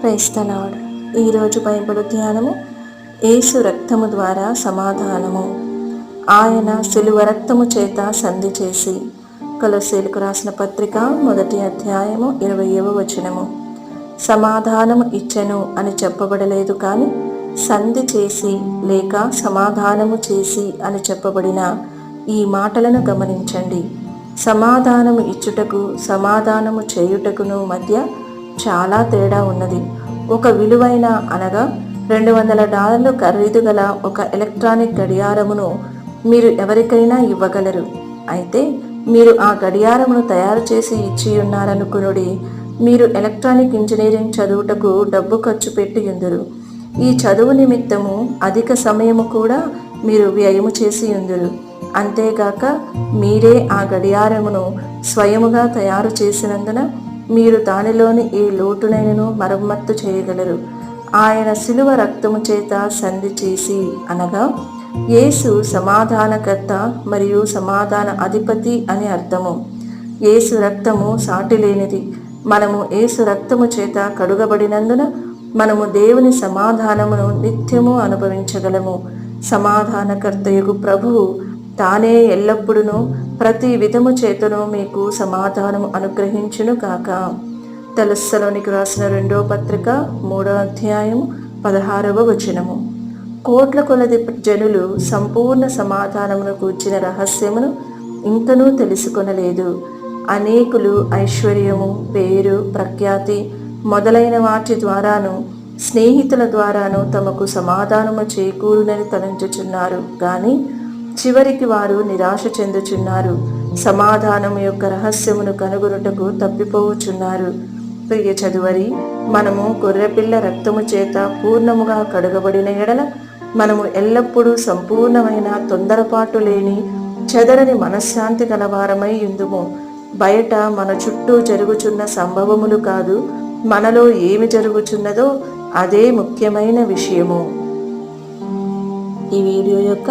క్రైస్తనాడు ఈరోజు బైబిల్ ధ్యానము యేసు రక్తము ద్వారా సమాధానము. ఆయన సిలువ రక్తము చేత సంధి చేసి కొలసీలకు రాసిన పత్రిక మొదటి అధ్యాయము ఇరవయవ వచనము. సమాధానము ఇచ్చెను అని చెప్పబడలేదు కానీ సంధి చేసి లేక సమాధానము చేసి అని చెప్పబడిన ఈ మాటలను గమనించండి. సమాధానము ఇచ్చుటకు సమాధానము చేయుటకును మధ్య చాలా తేడా ఉన్నది. ఒక విలువైన అనగా రెండు వందల డాలర్లు ఖరీదు గల ఒక ఎలక్ట్రానిక్ గడియారమును మీరు ఎవరికైనా ఇవ్వగలరు. అయితే మీరు ఆ గడియారమును తయారు చేసి ఇచ్చి ఉన్నారనుకునుడి మీరు ఎలక్ట్రానిక్ ఇంజనీరింగ్ చదువుటకు డబ్బు ఖర్చు పెట్టి ఉందరు ఈ చదువు నిమిత్తము అధిక సమయము కూడా మీరు వ్యయము చేసి ఉందరు అంతేగాక మీరే ఆ గడియారమును స్వయముగా తయారు చేసినందున మీరు దానిలోని ఏ లోటునైనను మరమ్మత్తు చేయగలరు. ఆయన శిలువ రక్తము చేత సంధి చేసి అనగా యేసు సమాధానకర్త మరియు సమాధాన అధిపతి అని అర్థము. యేసు రక్తము సాటి లేనిది మనము యేసు రక్తము చేత కడుగబడినందున మనము దేవుని సమాధానమును నిత్యము అనుభవించగలము. సమాధానకర్తయగు ప్రభువు తానే ఎల్లప్పుడూ ప్రతి విధము చేతను మీకు సమాధానం అనుగ్రహించును కాక తెలస్సలోనికి రాసిన రెండో పత్రిక మూడో అధ్యాయం పదహారవ వచనము. కోట్ల కొలది జనులు సంపూర్ణ సమాధానమును కూర్చిన రహస్యమును ఇంకనూ తెలుసుకొనలేదు. అనేకులు ఐశ్వర్యము పేరు ప్రఖ్యాతి మొదలైన వాటి ద్వారాను స్నేహితుల ద్వారాను తమకు సమాధానము చేకూరునని తలంచుచున్నారు. కానీ చివరికి వారు నిరాశ చెందుచున్నారు. సమాధానం యొక్క రహస్యమును కనుగొనుటకు తప్పిపోవుచున్నారు. ప్రియ చదువరి మనము గొర్రెపిల్ల రక్తము చేత పూర్ణముగా కడగబడిన ఎడల మనము ఎల్లప్పుడూ సంపూర్ణమైన తొందరపాటు లేని చెదరని మనశ్శాంతి గలవారమై ఇందుము బయట మన చుట్టూ జరుగుచున్న సంభవములు కాదు మనలో ఏమి జరుగుచున్నదో అదే ముఖ్యమైన విషయము. ఈ వీడియో యొక్క